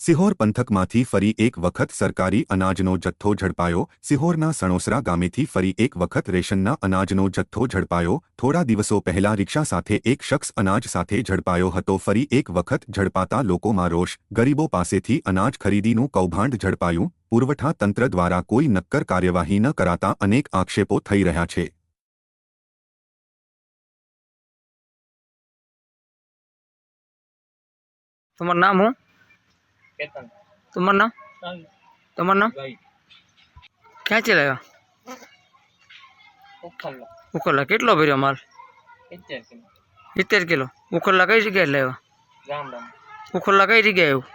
સિહોર પંથકમાંથી ફરી એક વખત સરકારી અનાજનો જથ્થો ઝડપાયો. સિહોરના સણોસરા ગામેથી ફરી એક વખત રેશનના અનાજનો જથ્થો ઝડપાયો. થોડા દિવસો પહેલા રિક્ષા સાથે એક શખ્સ અનાજ સાથે ઝડપાયો હતો. ફરી એક વખત ઝડપાતા લોકોમાં રોષ. ગરીબો પાસેથી અનાજ ખરીદીનું કૌભાંડ ઝડપાયું. પુરવઠા તંત્ર દ્વારા કોઈ નક્કર કાર્યવાહી ન કરાતા અનેક આક્ષેપો થઈ રહ્યા છે. તમારું નામ હું કેતન. તમાર નામ? તમારું નામ? ક્યાંથી લાવ્યા? ઉખરલા. કેટલો ભર્યો માલ? સિત્તેર કિલો. ઉખરલા કઈ જગ્યાએ લાવ્યા? ઉખરલા કઈ જગ્યાએ આવ્યું?